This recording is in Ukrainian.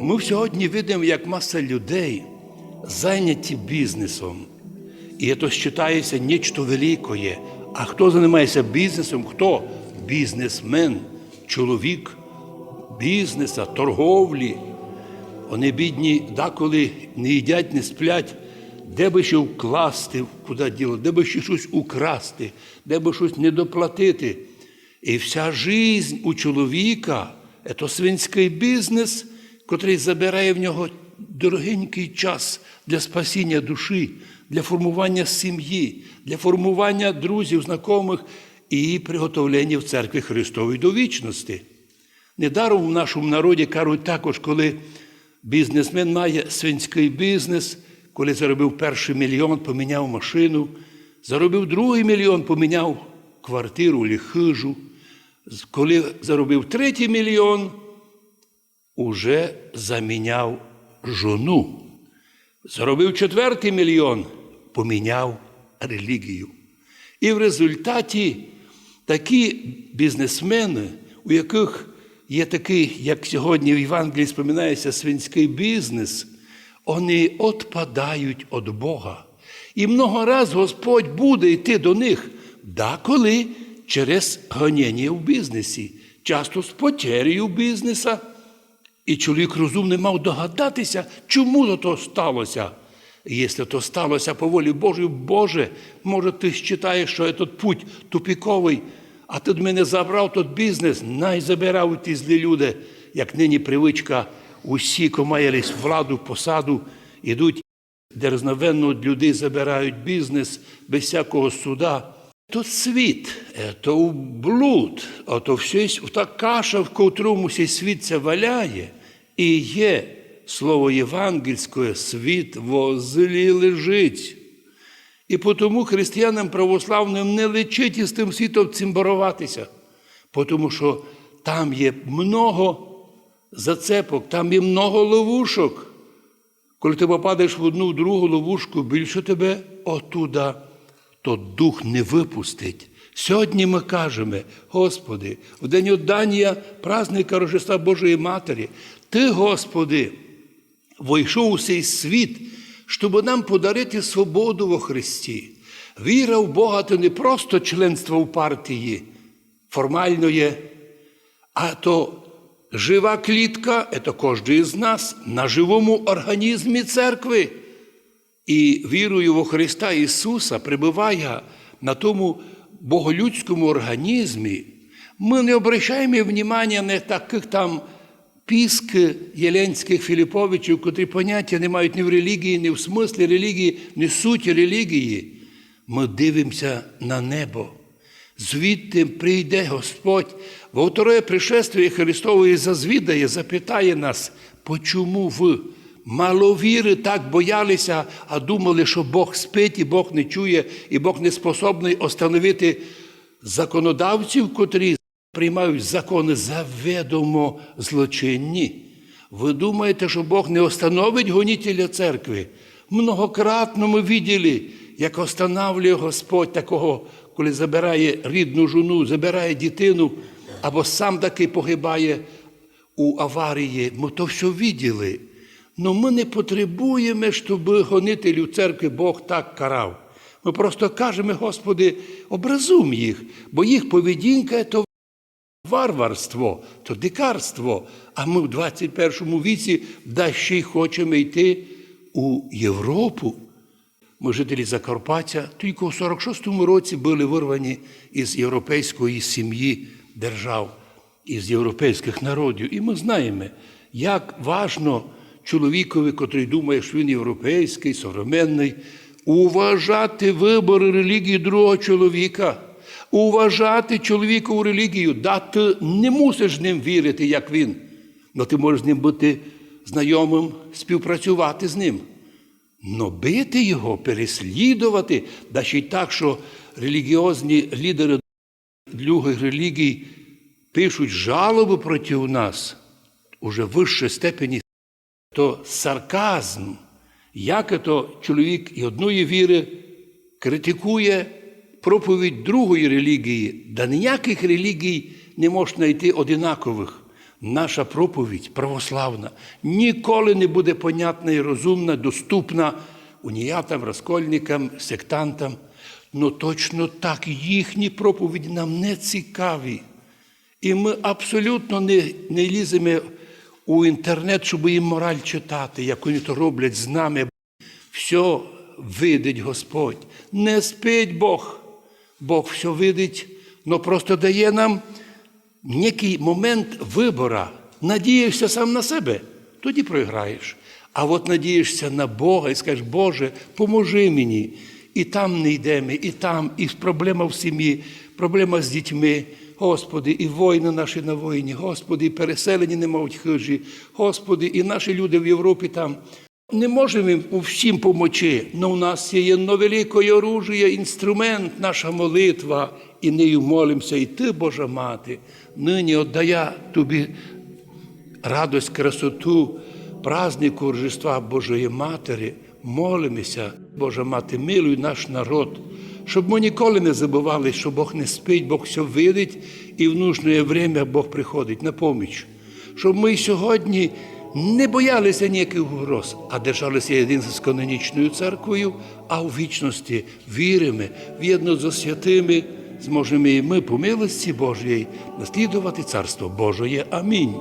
Ми сьогодні видимо, як маса людей зайняті бізнесом. І це вважається нечто великое. А хто займається бізнесом? Хто? Бізнесмен, чоловік бізнеса, торговлі. Вони бідні, деколи не їдять, не сплять, де би ще вкласти, куди діло, де би ще щось украсти, де би щось не доплатити. І вся життя у чоловіка це свинський бізнес, котрий забирає в нього дорогенький час для спасіння душі, для формування сім'ї, для формування друзів, знайомих і приготовлення в церкві Христової до вічності. Недаром в нашому народі кажуть також, коли бізнесмен має свинський бізнес, коли заробив перший мільйон, поміняв машину, заробив другий мільйон, поміняв квартиру чи хижу. Коли заробив третій мільйон, уже заміняв жону. Заробив четвертий мільйон, поміняв релігію. І в результаті такі бізнесмени, у яких є такий, як сьогодні в Євангелії споминається, свинський бізнес, вони відпадають від Бога. І много раз Господь буде йти до них, деколи через гоніння в бізнесі, часто з потерею бізнеса. І чоловік розумний мав догадатися, чому того сталося. Якщо то сталося по волі Божої, Боже, може, ти считаєш, що этот путь тупіковий, а ти до мене забрав тот бізнес, най забирав ті злі люди, як нині привичка, усі, кому маєлись владу, посаду, ідуть дерзновенно від людей забирають бізнес без всякого суда. То світ, то блуд, а то щось та каша, в котрому цей світ це валяє, і є слово євангельське, світ возлі лежить. І тому християнам православним не личить із тим світом цим боротися, тому що там є много зацепок, там є много ловушок. Коли ти попадеш в одну в другу ловушку, більше тебе отуда, то дух не випустить. Сьогодні ми кажемо, Господи, в день отдання праздника Рождества Божої Матері, Ти, Господи, вийшов у цей світ, щоб нам подарити свободу во Христі. Віра в Бога це не просто членство в партії формальної, а то жива клітка це кожен з нас на живому організмі церкви. І вірою во Христа Ісуса прибуває на тому боголюдському організмі, ми не обращаємо внимання на таких там піск Єленських Філіповичів, котрі поняття не мають ні в релігії, ні в смислі релігії, ні в суті релігії. Ми дивимося на небо. Звідти прийде Господь, во второе пришествие Христової зазвідає, запитає нас, почому ви маловіри так боялися, а думали, що Бог спить, і Бог не чує, і Бог не способний остановити законодавців, котрі приймають закони заведомо злочинні. Ви думаєте, що Бог не остановить гонителя церкви? Многократно ми виділи, як останавлює Господь такого, коли забирає рідну жону, забирає дитину, або сам таки погибає у аварії. Ми то все виділи. Но ми не потребуємо, щоб гонителю церкви Бог так карав. Ми просто кажемо, Господи, образум їх, бо їх поведінка то варварство, то дикарство. А ми в 21 віці да ще й хочемо йти у Європу. Ми жителі Закарпаття тільки у 46-му році були вирвані із європейської сім'ї держав, із європейських народів. І ми знаємо, як важно чоловікові, котрий думає, що він європейський, современний, уважати вибори релігії другого чоловіка, уважати чоловікову релігію, да ти не мусиш ним вірити, як він, але ти можеш з ним бути знайомим, співпрацювати з ним. Но бити його, переслідувати, да ще й так, що релігіозні лідери других релігій пишуть жалоби проти нас уже в вищій степені, то сарказм, як то чоловік і одної віри критикує проповідь другої релігії, да ніяких релігій не можна знайти одинакових. наша проповідь православна ніколи не буде понятна і розумна, доступна уніятам, розкольникам, сектантам. Ну точно так, їхні проповіді нам не цікаві. І ми абсолютно не, не ліземо у інтернет, щоб їм мораль читати, як вони то роблять з нами. Все видить Господь. Не спить Бог. Бог все видить, але просто дає нам некий момент вибора. Надієшся сам на себе, тоді програєш. А от надієшся на Бога і скажеш, Боже, поможи мені. І там не йдемо, і там, і проблема в сім'ї, проблема з дітьми. Господи, і воїни наші на воїні, Господи, і переселені не мають хижі, Господи, і наші люди в Європі там. Не можемо їм всім помочи, але у нас є но велике оружие, інструмент, наша молитва, і нею молимося. І ти, Божа Мати, нині отдая тобі радость, красоту, празднику Рождества Божої Матері, молимося, Божа Мати, милуй наш народ, щоб ми ніколи не забували, що Бог не спить, Бог все видить, і в нужне время Бог приходить на поміч. Щоб ми сьогодні не боялися ніяких угроз, а держалися єдинство з канонічною церквою, а у вічності віримо, в'єдно зі святими, зможемо і ми по милості Божої наслідувати Царство Божої. Амінь.